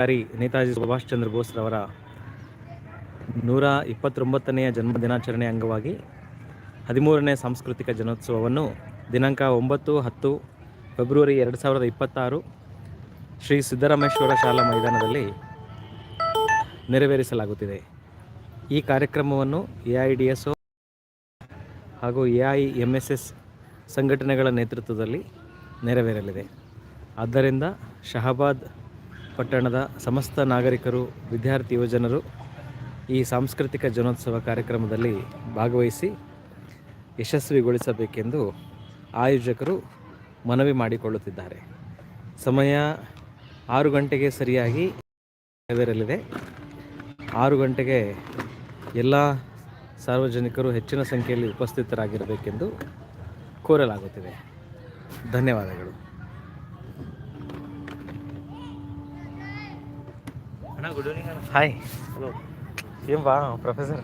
ಹರಿ ನೇತಾಜಿ ಸುಭಾಷ್ ಚಂದ್ರ ಬೋಸ್ರವರ ನೂರ ಇಪ್ಪತ್ತೊಂಬತ್ತನೆಯ ಜನ್ಮ ದಿನಾಚರಣೆ ಅಂಗವಾಗಿ ಹದಿಮೂರನೇ ಸಾಂಸ್ಕೃತಿಕ ಜನೋತ್ಸವವನ್ನು ದಿನಾಂಕ ಒಂಬತ್ತು ಹತ್ತು ಫೆಬ್ರವರಿ ಎರಡು ಸಾವಿರದ ಇಪ್ಪತ್ತಾರು ಶ್ರೀ ಸಿದ್ದರಾಮೇಶ್ವರ ಶಾಲಾ ಮೈದಾನದಲ್ಲಿ ನೆರವೇರಿಸಲಾಗುತ್ತಿದೆ. ಈ ಕಾರ್ಯಕ್ರಮವನ್ನು ಎ ಐ ಡಿ ಎಸ್ ಹಾಗೂ A I M S S ಸಂಘಟನೆಗಳ ನೇತೃತ್ವದಲ್ಲಿ ನೆರವೇರಲಿದೆ. ಆದ್ದರಿಂದ ಶಹಬಾದ್ ಪಟ್ಟಣದ ಸಮಸ್ತ ನಾಗರಿಕರು, ವಿದ್ಯಾರ್ಥಿ, ಯುವಜನರು ಈ ಸಾಂಸ್ಕೃತಿಕ ಜನೋತ್ಸವ ಕಾರ್ಯಕ್ರಮದಲ್ಲಿ ಭಾಗವಹಿಸಿ ಯಶಸ್ವಿಗೊಳಿಸಬೇಕೆಂದು ಆಯೋಜಕರು ಮನವಿ ಮಾಡಿಕೊಳ್ಳುತ್ತಿದ್ದಾರೆ. ಸಮಯ ಆರು ಗಂಟೆಗೆ ಸರಿಯಾಗಿ ನೆರವೇರಲಿದೆ. ಆರು ಗಂಟೆಗೆ ಎಲ್ಲ ಸಾರ್ವಜನಿಕರು ಹೆಚ್ಚಿನ ಸಂಖ್ಯೆಯಲ್ಲಿ ಉಪಸ್ಥಿತರಾಗಿರಬೇಕೆಂದು ಕೋರಲಾಗುತ್ತಿದೆ. ಧನ್ಯವಾದಗಳು. గుడ్ ఈవినింగ్ హాయ్ హలో ఏం బా ప్రొఫెసర్